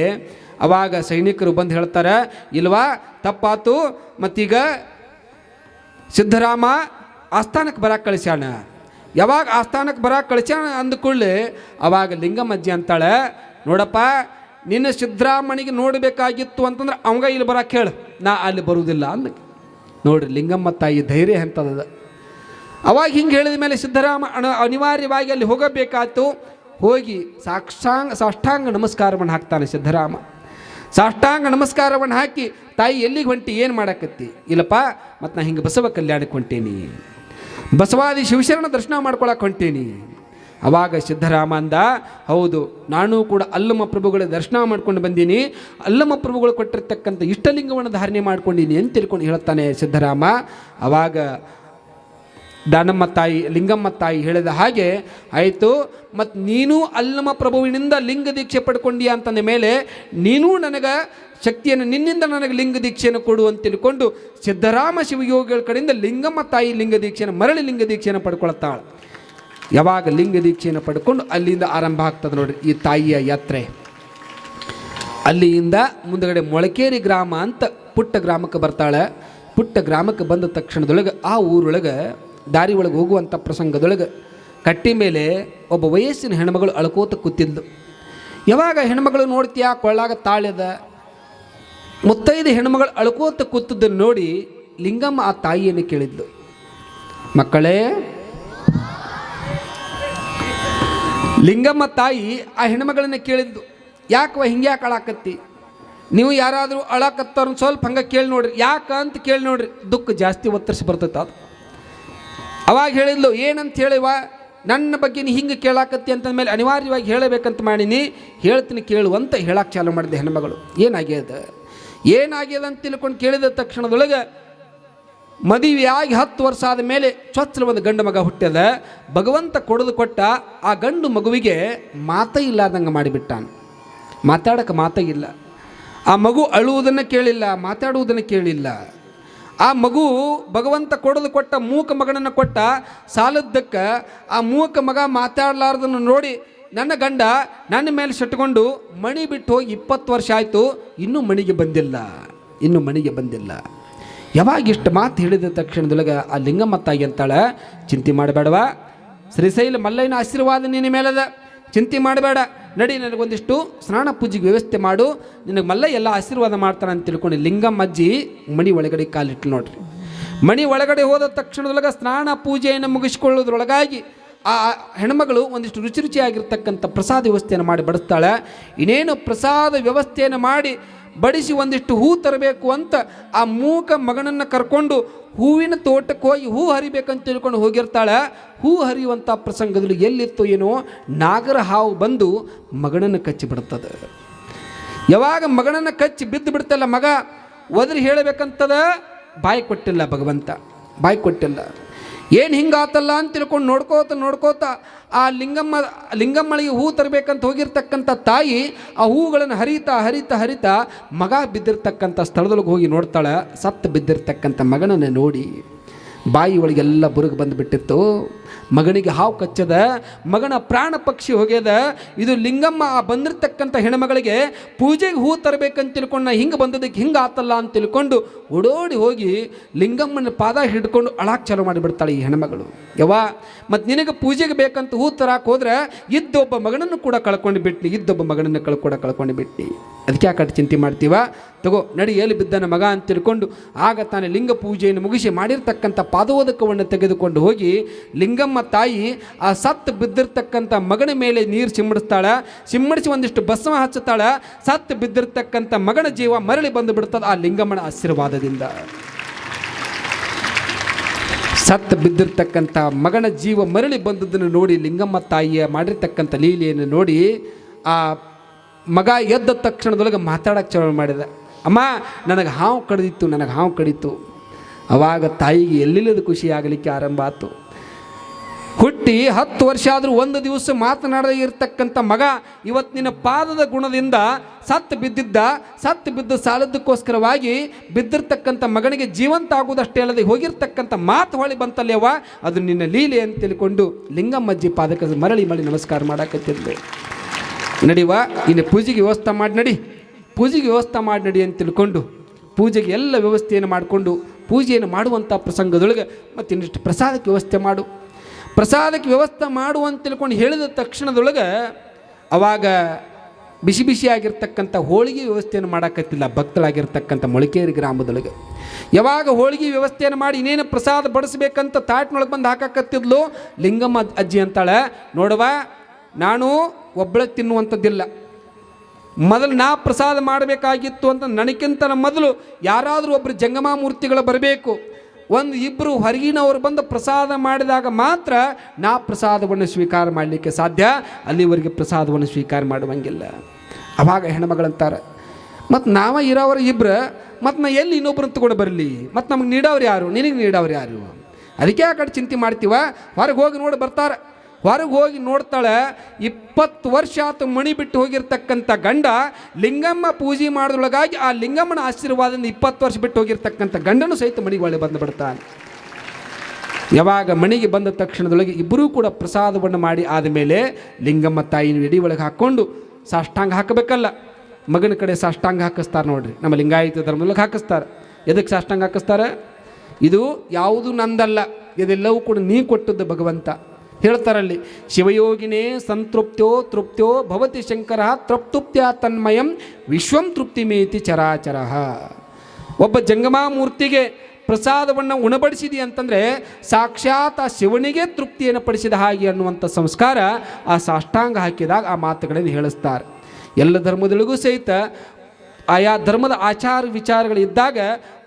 Speaker 1: ಅವಾಗ ಸೈನಿಕರು ಬಂದು ಹೇಳ್ತಾರೆ, ಇಲ್ವಾ, ತಪ್ಪಾತು, ಮತ್ತೀಗ ಸಿದ್ಧರಾಮ ಆಸ್ಥಾನಕ್ಕೆ ಬರಕ್ಕೆ ಕಳಿಸ್ಯಾಣ ಯಾವಾಗ ಆಸ್ಥಾನಕ್ಕೆ ಬರಕ್ಕೆ ಕಳಿಸ್ಯಾಣ ಅಂದ್ಕೊಳ್ಳಿ ಅವಾಗ ಲಿಂಗಮಜ್ಜಿ ಅಂತಾಳೆ, ನೋಡಪ್ಪ, ನಿನ್ನ ಸಿದ್ದರಾಮನಿಗೆ ನೋಡಬೇಕಾಗಿತ್ತು ಅಂತಂದ್ರೆ ಅವಂಗ ಇಲ್ಲಿ ಬರಕ್ಕೆ ಹೇಳು ನಾ ಅಲ್ಲಿ ಬರುವುದಿಲ್ಲ ಅಂದ ನೋಡ್ರಿ ಲಿಂಗಮ್ಮ ತಾಯಿ ಧೈರ್ಯ ಎಂಥದ ಅವಾಗ ಹಿಂಗೆ ಹೇಳಿದ ಮೇಲೆ ಸಿದ್ದರಾಮ ಅನಿವಾರ್ಯವಾಗಿ ಅಲ್ಲಿ ಹೋಗಬೇಕಾಯ್ತು. ಹೋಗಿ ಸಾಕ್ಷಾಂಗ ಸಾಷ್ಟಾಂಗ ನಮಸ್ಕಾರವನ್ನು ಹಾಕ್ತಾನೆ ಸಿದ್ದರಾಮ. ಸಾಷ್ಟಾಂಗ ನಮಸ್ಕಾರವನ್ನು ಹಾಕಿ, ತಾಯಿ ಎಲ್ಲಿಗೆ ಹೊಂಟಿ, ಏನು ಮಾಡಾಕತ್ತಿ? ಇಲ್ಲಪ್ಪ, ಮತ್ತು ನಾ ಹಿಂಗೆ ಬಸವ ಕಲ್ಯಾಣಕ್ಕೆ ಹೊಂಟೇನಿ. ಬಸವಾದಿ ಶಿವಶರಣ ದರ್ಶನ ಮಾಡ್ಕೊಳಕ್ಕೆ ಹೊಂಟೀನಿ. ಅವಾಗ ಸಿದ್ಧರಾಮ ಅಂದ ಹೌದು, ನಾನು ಕೂಡ ಅಲ್ಲಮ್ಮ ಪ್ರಭುಗಳ ದರ್ಶನ ಮಾಡ್ಕೊಂಡು ಬಂದೀನಿ. ಅಲ್ಲಮ್ಮ ಪ್ರಭುಗಳು ಕೊಟ್ಟಿರ್ತಕ್ಕಂಥ ಇಷ್ಟಲಿಂಗವನ್ನು ಧಾರಣೆ ಮಾಡ್ಕೊಂಡೀನಿ ಅಂತ ತಿಳ್ಕೊಂಡು ಹೇಳ್ತಾನೆ ಸಿದ್ಧರಾಮ. ಅವಾಗ ದಾನಮ್ಮ ತಾಯಿ, ಲಿಂಗಮ್ಮ ತಾಯಿ ಹೇಳಿದ ಹಾಗೆ, ಆಯಿತು ಮತ್ತು ನೀನು ಅಲ್ಲಮ್ಮ ಪ್ರಭುವಿನಿಂದ ಲಿಂಗ ದೀಕ್ಷೆ ಪಡ್ಕೊಂಡಿ ಅಂತಂದ ಮೇಲೆ, ನೀನು ನನಗೆ ಶಕ್ತಿಯನ್ನು, ನಿನ್ನಿಂದ ನನಗೆ ಲಿಂಗ ದೀಕ್ಷೆಯನ್ನು ಕೊಡು ಅಂತ ತಿಳ್ಕೊಂಡು ಸಿದ್ಧರಾಮ ಶಿವಯೋಗಿಗಳ ಕಡೆಯಿಂದ ಲಿಂಗಮ್ಮ ತಾಯಿ ಲಿಂಗ ದೀಕ್ಷೆಯನ್ನು, ಮರಳಿ ಲಿಂಗ ದೀಕ್ಷೆಯನ್ನು ಪಡ್ಕೊಳ್ತಾಳೆ. ಯಾವಾಗ ಲಿಂಗ ದೀಕ್ಷೆಯನ್ನು ಪಡ್ಕೊಂಡು ಅಲ್ಲಿಂದ ಆರಂಭ ಆಗ್ತದೆ ನೋಡ್ರಿ ಈ ತಾಯಿಯ ಯಾತ್ರೆ. ಅಲ್ಲಿಯಿಂದ ಮುಂದಗಡೆ ಮೊಳಕೇರಿ ಗ್ರಾಮ ಅಂತ ಪುಟ್ಟ ಗ್ರಾಮಕ್ಕೆ ಬರ್ತಾಳೆ. ಪುಟ್ಟ ಗ್ರಾಮಕ್ಕೆ ಬಂದ ತಕ್ಷಣದೊಳಗೆ ಆ ಊರೊಳಗೆ, ದಾರಿ ಒಳಗೆ ಹೋಗುವಂಥ ಪ್ರಸಂಗದೊಳಗೆ ಕಟ್ಟಿ ಮೇಲೆ ಒಬ್ಬ ವಯಸ್ಸಿನ ಹೆಣ್ಮಗಳು ಅಳ್ಕೋತ ಕೂತಿದ್ಲು. ಯಾವಾಗ ಹೆಣ್ಮಗಳು ನೋಡ್ತೀಯಾ, ಕೊಳ್ಳಾಗ ತಾಳ್ಯದ ಮುತ್ತೈದು ಹೆಣ್ಮಗಳು ಅಳ್ಕೋತ ಕೂತದ್ದನ್ನು ನೋಡಿ ಲಿಂಗಮ್ಮ ಆ ತಾಯಿಯನ್ನು ಕೇಳಿದ್ಲು. ಮಕ್ಕಳೇ ಲಿಂಗಮ್ಮ ತಾಯಿ ಆ ಹೆಣ್ಮಗಳನ್ನ ಕೇಳಿದ್ದು. ಯಾಕವ ಹಿಂಗೆ ಯಾಕೆ ಅಳಾಕತ್ತಿ? ನೀವು ಯಾರಾದರೂ ಅಳಾಕತ್ತಾರ ಸ್ವಲ್ಪ ಹಂಗೆ ಕೇಳಿ ನೋಡ್ರಿ. ಯಾಕೆ ಅಂತ ಕೇಳಿ ನೋಡ್ರಿ. ದುಃಖ ಜಾಸ್ತಿ ಒತ್ತರಿಸಿ ಬರ್ತೈತೆ ಅದು. ಅವಾಗ ಹೇಳಿದ್ಲು, ಏನಂತ ಹೇಳಿವ ನನ್ನ ಬಗ್ಗೆ ನೀ ಹಿಂಗೆ ಕೇಳಾಕತ್ತಿ ಅಂತಂದ್ಮೇಲೆ ಅನಿವಾರ್ಯವಾಗಿ ಹೇಳಬೇಕಂತ ಮಾಡೀನಿ. ಹೇಳ್ತೀನಿ ಕೇಳು ಅಂತ ಹೇಳಕ್ಕೆ ಚಾಲು ಮಾಡಿದೆ ಹೆಣ್ಮಗಳು. ಏನಾಗ್ಯದ? ಏನಾಗ್ಯದ ಅಂತ ತಿಳ್ಕೊಂಡು ಕೇಳಿದ ತಕ್ಷಣದೊಳಗೆ ಮದುವೆಯಾಗಿ ಹತ್ತು ವರ್ಷ ಆದ ಮೇಲೆ ಚೊಚ್ಚಲ ಒಂದು ಗಂಡು ಮಗ ಹುಟ್ಟ್ಯದ ಭಗವಂತ ಕೊಡದು ಕೊಟ್ಟ ಆ ಗಂಡು ಮಗುವಿಗೆ ಮಾತೇ ಇಲ್ಲಾರ್ದಂಗೆ ಮಾಡಿಬಿಟ್ಟಾನೆ. ಮಾತಾಡಕ್ಕೆ ಮಾತೇ ಇಲ್ಲ. ಆ ಮಗು ಅಳುವುದನ್ನು ಕೇಳಿಲ್ಲ, ಮಾತಾಡುವುದನ್ನು ಕೇಳಿಲ್ಲ. ಆ ಮಗು ಭಗವಂತ ಕೊಡದು ಕೊಟ್ಟ ಮೂಕ ಮಗನನ್ನು ಕೊಟ್ಟ ಸಾಲದ್ದಕ್ಕೆ ಆ ಮೂಕ ಮಗ ಮಾತಾಡಲಾರ್ದನ್ನು ನೋಡಿ ನನ್ನ ಗಂಡ ನನ್ನ ಮೇಲೆ ಸೆಟ್ಕೊಂಡು ಮಣಿ ಬಿಟ್ಟು ಹೋಗಿ ಇಪ್ಪತ್ತು ವರ್ಷ ಆಯಿತು, ಇನ್ನೂ ಮಣಿಗೆ ಬಂದಿಲ್ಲ, ಇನ್ನೂ ಮಣಿಗೆ ಬಂದಿಲ್ಲ. ಯಾವಾಗ ಇಷ್ಟು ಮಾತು ಹೇಳಿದ ತಕ್ಷಣದೊಳಗೆ ಆ ಲಿಂಗಮ್ಮ ತಾಯಿ ಅಂತಾಳೆ, ಚಿಂತೆ ಮಾಡಬೇಡವಾ ಶ್ರೀಶೈಲ ಮಲ್ಲಯ್ಯನ ಆಶೀರ್ವಾದ ನಿನ್ನ ಮೇಲದ. ಚಿಂತೆ ಮಾಡಬೇಡ. ನಡಿ ನನಗೊಂದಿಷ್ಟು ಸ್ನಾನ ಪೂಜೆಗೆ ವ್ಯವಸ್ಥೆ ಮಾಡು. ನಿನಗೆ ಮಲ್ಲ ಎಲ್ಲ ಆಶೀರ್ವಾದ ಮಾಡ್ತಾನೆ ಅಂತ ತಿಳ್ಕೊಂಡು ಲಿಂಗಮ್ಮ ಅಜ್ಜಿ ಮಣಿ ಒಳಗಡೆ ಕಾಲಿಟ್ಟು ನೋಡ್ರಿ. ಮಣಿ ಒಳಗಡೆ ಹೋದ ತಕ್ಷಣದೊಳಗೆ ಸ್ನಾನ ಪೂಜೆಯನ್ನು ಮುಗಿಸ್ಕೊಳ್ಳೋದ್ರೊಳಗಾಗಿ ಆ ಹೆಣ್ಮಗಳು ಒಂದಿಷ್ಟು ರುಚಿ ರುಚಿಯಾಗಿರ್ತಕ್ಕಂಥ ಪ್ರಸಾದ ವ್ಯವಸ್ಥೆಯನ್ನು ಮಾಡಿ ಬಡಿಸ್ತಾಳೆ. ಇನ್ನೇನು ಪ್ರಸಾದ ವ್ಯವಸ್ಥೆಯನ್ನು ಮಾಡಿ ಬಡಿಸಿ ಒಂದಿಷ್ಟು ಹೂ ತರಬೇಕು ಅಂತ ಆ ಮೂಕ ಮಗನನ್ನು ಕರ್ಕೊಂಡು ಹೂವಿನ ತೋಟಕ್ಕೆ ಹೋಗಿ ಹೂ ಹರಿಬೇಕಂತ ತಿಳ್ಕೊಂಡು ಹೋಗಿರ್ತಾಳೆ. ಹೂ ಹರಿಯುವಂಥ ಪ್ರಸಂಗದಲ್ಲಿ ಎಲ್ಲಿತ್ತು ಏನೋ ನಾಗರ ಹಾವು ಬಂದು ಮಗನನ್ನು ಕಚ್ಚಿ ಬಿಡ್ತದೆ. ಯಾವಾಗ ಮಗನನ್ನು ಕಚ್ಚಿ ಬಿದ್ದು ಬಿಡ್ತಲ್ಲ ಮಗ, ಒದರಿ ಹೇಳಬೇಕಂತದ? ಬಾಯಿ ಕೊಟ್ಟಿಲ್ಲ ಭಗವಂತ, ಬಾಯಿ ಕೊಟ್ಟಿಲ್ಲ. ಏನು ಹಿಂಗಾತಲ್ಲ ಅಂತ ತಿಳ್ಕೊಂಡು ನೋಡ್ಕೋತ ನೋಡ್ಕೋತ ಆ ಲಿಂಗಮ್ಮ, ಲಿಂಗಮ್ಮಳಿಗೆ ಹೂ ತರಬೇಕಂತ ಹೋಗಿರ್ತಕ್ಕಂಥ ತಾಯಿ ಆ ಹೂಗಳನ್ನು ಹರಿತಾ ಹರಿತಾ ಹರಿತಾ ಮಗ ಬಿದ್ದಿರ್ತಕ್ಕಂಥ ಸ್ಥಳದೊಳಗೆ ಹೋಗಿ ನೋಡ್ತಾಳೆ. ಸತ್ತು ಬಿದ್ದಿರ್ತಕ್ಕಂಥ ಮಗನನ್ನು ನೋಡಿ ಬಾಯಿ ಒಳಗೆಲ್ಲ ಬುರುಗು ಬಂದುಬಿಟ್ಟಿತ್ತು. ಮಗನಿಗೆ ಹಾವು ಕಚ್ಚದ, ಮಗನ ಪ್ರಾಣ ಪಕ್ಷಿ ಹೋಗ್ಯದ ಇದು ಲಿಂಗಮ್ಮ ಆ ಬಂದಿರತಕ್ಕಂಥ ಹೆಣ್ಮಗಳಿಗೆ ಪೂಜೆಗೆ ಹೂ ತರಬೇಕಂತ ತಿಳ್ಕೊಂಡು ನಾ ಹಿಂಗೆ ಬಂದದಕ್ಕೆ ಹಿಂಗೆ ಆತಲ್ಲ ಅಂತ ತಿಳ್ಕೊಂಡು ಓಡೋಡಿ ಹೋಗಿ ಲಿಂಗಮ್ಮನ ಪಾದ ಹಿಡ್ಕೊಂಡು ಅಳಾಕ್ ಚಾಲು ಮಾಡಿಬಿಡ್ತಾಳೆ ಈ ಹೆಣ್ಮಗಳು. ಯವ್ವಾ ಮತ್ತು ನಿನಗೆ ಪೂಜೆಗೆ ಬೇಕಂತ ಹೂ ತರಕ್ಕೆ ಹೋದ್ರೆ ಇದ್ದೊಬ್ಬ ಮಗನನ್ನು ಕೂಡ ಕಳ್ಕೊಂಡು ಬಿಟ್ನಿ, ಇದ್ದೊಬ್ಬ ಮಗನನ್ನು ಕಳ್ ಕೂಡ ಕಳ್ಕೊಂಡು ಬಿಟ್ನಿ. ಅದಕ್ಕೆ ಯಾಕೆ ಚಿಂತೆ ಮಾಡ್ತೀವ? ತಗೋ, ನಡಿ ಎಲ್ಲಿ ಬಿದ್ದನ ಮಗ ಅಂತ ತಿಳ್ಕೊಂಡು ಆಗ ತಾನೇ ಲಿಂಗ ಪೂಜೆಯನ್ನು ಮುಗಿಸಿ ಮಾಡಿರ್ತಕ್ಕಂಥ ಪಾದೋದಕವನ್ನು ತೆಗೆದುಕೊಂಡು ಹೋಗಿ ಲಿಂಗಮ್ಮ ತಾಯಿ ಆ ಸತ್ತು ಬಿದ್ದಿರ್ತಕ್ಕಂಥ ಮಗನ ಮೇಲೆ ನೀರು ಸಿಂಬಡಿಸ್ತಾಳೆ ಸಿಂಬಡಿಸಿ ಒಂದಿಷ್ಟು ಭಸ್ಮ ಹಚ್ಚುತ್ತಾಳೆ. ಸತ್ತು ಬಿದ್ದಿರ್ತಕ್ಕಂಥ ಮಗನ ಜೀವ ಮರಳಿ ಬಂದು ಬಿಡ್ತದೆ ಆ ಲಿಂಗಮ್ಮನ ಆಶೀರ್ವಾದದಿಂದ. ಸತ್ತು ಬಿದ್ದಿರ್ತಕ್ಕಂಥ ಮಗನ ಜೀವ ಮರಳಿ ಬಂದದ್ದನ್ನು ನೋಡಿ ಲಿಂಗಮ್ಮ ತಾಯಿಯ ಮಾಡಿರ್ತಕ್ಕಂಥ ಲೀಲೆಯನ್ನು ನೋಡಿ ಆ ಮಗ ಎದ್ದ ತಕ್ಷಣದೊಳಗೆ ಮಾತಾಡಕ್ಕೆ ಚಾಲು ಮಾಡಿದ. ಅಮ್ಮ, ನನಗೆ ಹಾವು ಕಡಿದಿತ್ತು, ನನಗೆ ಹಾವು ಕಡಿತು. ಅವಾಗ ತಾಯಿಗೆ ಎಲ್ಲಿಲ್ಲದ ಖುಷಿಯಾಗಲಿಕ್ಕೆ ಆರಂಭ ಆಯ್ತು ಹುಟ್ಟಿ ಹತ್ತು ವರ್ಷ ಆದರೂ ಒಂದು ದಿವಸ ಮಾತನಾಡದೇ ಇರತಕ್ಕಂಥ ಮಗ ಇವತ್ತಿನ ಪಾದದ ಗುಣದಿಂದ ಸತ್ತು ಬಿದ್ದಿದ್ದ, ಸತ್ತು ಬಿದ್ದು ಸಾಲದಕ್ಕೋಸ್ಕರವಾಗಿ ಬಿದ್ದಿರ್ತಕ್ಕಂಥ ಮಗನಿಗೆ ಜೀವಂತ ಆಗುವುದಷ್ಟೇ ಅಲ್ಲದೆ ಹೋಗಿರ್ತಕ್ಕಂಥ ಮಾತು ಹೊಳಿ ಬಂತಲ್ಲೇವ ಅದು ನಿನ್ನ ಲೀಲೆ ಅಂತ ತಿಳ್ಕೊಂಡು ಲಿಂಗಮ್ಮಜ್ಜಿ ಪಾದಕ ಮರಳಿ ಮರಳಿ ನಮಸ್ಕಾರ ಮಾಡಾಕತ್ತಿದ್ದೆ ನಡಿವ ಇನ್ನು ಪೂಜೆಗೆ ವ್ಯವಸ್ಥೆ ಮಾಡಿ ನಡಿ. ಪೂಜೆಗೆ ವ್ಯವಸ್ಥೆ ಮಾಡಿ ನಡಿ ಅಂತ ತಿಳ್ಕೊಂಡು ಪೂಜೆಗೆ ಎಲ್ಲ ವ್ಯವಸ್ಥೆಯನ್ನು ಮಾಡಿಕೊಂಡು ಪೂಜೆಯನ್ನು ಮಾಡುವಂಥ ಪ್ರಸಂಗದೊಳಗೆ ಮತ್ತು ಇನ್ನಿಷ್ಟು ಪ್ರಸಾದಕ್ಕೆ ವ್ಯವಸ್ಥೆ ಮಾಡು. ಪ್ರಸಾದಕ್ಕೆ ವ್ಯವಸ್ಥೆ ಮಾಡು ಅಂತ ತಿಳ್ಕೊಂಡು ಹೇಳಿದ ತಕ್ಷಣದೊಳಗೆ ಅವಾಗ ಬಿಸಿ ಬಿಸಿಯಾಗಿರ್ತಕ್ಕಂಥ ಹೋಳಿಗೆ ವ್ಯವಸ್ಥೆಯನ್ನು ಮಾಡೋಕ್ಕತ್ತಿಲ್ಲ ಭಕ್ತಳಾಗಿರ್ತಕ್ಕಂಥ ಮೊಳಕೇರಿ ಗ್ರಾಮದೊಳಗೆ. ಯಾವಾಗ ಹೋಳಿಗೆ ವ್ಯವಸ್ಥೆಯನ್ನು ಮಾಡಿ ಇನ್ನೇನು ಪ್ರಸಾದ ಬಡಿಸ್ಬೇಕಂತ ತಾಟ್ನೊಳಗೆ ಬಂದು ಹಾಕಕ್ಕತ್ತಿದ್ಲು ಲಿಂಗಮ್ಮ ಅಜ್ಜಿ ಅಂತಾಳೆ, ನೋಡುವ, ನಾನು ಒಬ್ಬಳೆ ತಿನ್ನುವಂಥದ್ದಿಲ್ಲ. ಮೊದಲು ನಾ ಪ್ರಸಾದ ಮಾಡಬೇಕಾಗಿತ್ತು ಅಂತ ನನಗಿಂತ ಮೊದಲು ಯಾರಾದರೂ ಒಬ್ಬರು ಜಂಗಮ ಮೂರ್ತಿಗಳು ಬರಬೇಕು. ಒಂದು ಇಬ್ಬರು ಹೊರಗಿನವರು ಬಂದು ಪ್ರಸಾದ ಮಾಡಿದಾಗ ಮಾತ್ರ ನಾ ಪ್ರಸಾದವನ್ನು ಸ್ವೀಕಾರ ಮಾಡಲಿಕ್ಕೆ ಸಾಧ್ಯ. ಅಲ್ಲಿವರೆಗೆ ಪ್ರಸಾದವನ್ನು ಸ್ವೀಕಾರ ಮಾಡುವಂಗಿಲ್ಲ. ಅವಾಗ ಹೆಣ್ಮಗಳಂತಾರೆ ಮತ್ತು ನಾವ ಇರೋವ್ರ ಇಬ್ಬರು ಮತ್ತು ನಾ ಎಲ್ಲಿ ಇನ್ನೊಬ್ರನ್ನ ತಗೊಂಡು ಬರಲಿ? ಮತ್ತು ನಮಗೆ ನೀಡೋರು ಯಾರು? ನಿನಗೆ ನೀಡೋರು ಯಾರು? ಅದಕ್ಕೆ ಆ ಕಡೆ ಚಿಂತೆ ಮಾಡ್ತೀವ. ಹೊರಗೆ ಹೋಗಿ ನೋಡಿ ಬರ್ತಾರೆ. ಹೊರಗೆ ಹೋಗಿ ನೋಡ್ತಾಳೆ, ಇಪ್ಪತ್ತು ವರ್ಷ ಆತು ಮಣಿ ಬಿಟ್ಟು ಹೋಗಿರ್ತಕ್ಕಂಥ ಗಂಡ, ಲಿಂಗಮ್ಮ ಪೂಜೆ ಮಾಡೋದ್ರೊಳಗಾಗಿ ಆ ಲಿಂಗಮ್ಮನ ಆಶೀರ್ವಾದದಿಂದ ಇಪ್ಪತ್ತು ವರ್ಷ ಬಿಟ್ಟು ಹೋಗಿರ್ತಕ್ಕಂಥ ಗಂಡನು ಸಹಿತ ಮಣಿಗೆ ಒಳ್ಳೆ ಬಂದು ಬಿಡ್ತಾನೆ. ಯಾವಾಗ ಮಣಿಗೆ ಬಂದ ತಕ್ಷಣದೊಳಗೆ ಇಬ್ಬರೂ ಕೂಡ ಪ್ರಸಾದವನ್ನು ಮಾಡಿ ಆದಮೇಲೆ ಲಿಂಗಮ್ಮ ತಾಯಿನ ಎಡಿ ಒಳಗೆ ಹಾಕ್ಕೊಂಡು ಸಾಷ್ಟಾಂಗ ಹಾಕಬೇಕಲ್ಲ. ಮಗನ ಕಡೆ ಸಾಷ್ಟಾಂಗ ಹಾಕಿಸ್ತಾರೆ ನೋಡ್ರಿ. ನಮ್ಮ ಲಿಂಗಾಯತ ಧರ್ಮದೊಳಗೆ ಹಾಕಿಸ್ತಾರೆ. ಎದಕ್ಕೆ ಸಾಷ್ಟಾಂಗ ಹಾಕಿಸ್ತಾರೆ? ಇದು ಯಾವುದು ನಂದಲ್ಲ. ಇದೆಲ್ಲವೂ ಕೂಡ ನೀ ಕೊಟ್ಟದ್ದು ಭಗವಂತ. ಹೇಳ್ತಾರಲ್ಲಿ, ಶಿವಯೋಗಿನೇ ಸಂತೃಪ್ತ್ಯೋ ತೃಪ್ತ್ಯೋ ಭವತಿ ಶಂಕರ ತೃಪ್ತುಪ್ತ್ಯ ತನ್ಮಯಂ ವಿಶ್ವಂ ತೃಪ್ತಿಮೇತಿ ಚರಾಚರ. ಒಬ್ಬ ಜಂಗಮಾ ಮೂರ್ತಿಗೆ ಪ್ರಸಾದವನ್ನು ಉಣಬಡಿಸಿದಿ ಅಂತಂದರೆ ಸಾಕ್ಷಾತ್ ಆ ಶಿವನಿಗೆ ತೃಪ್ತಿಯನ್ನು ಪಡಿಸಿದ ಹಾಗೆ ಅನ್ನುವಂಥ ಸಂಸ್ಕಾರ ಆ ಸಾಷ್ಟಾಂಗ ಹಾಕಿದಾಗ ಆ ಮಾತುಗಳನ್ನು ಹೇಳಿಸ್ತಾರೆ. ಎಲ್ಲ ಧರ್ಮದೊಳಗೂ ಸಹಿತ ಆಯಾ ಧರ್ಮದ ಆಚಾರ ವಿಚಾರಗಳಿದ್ದಾಗ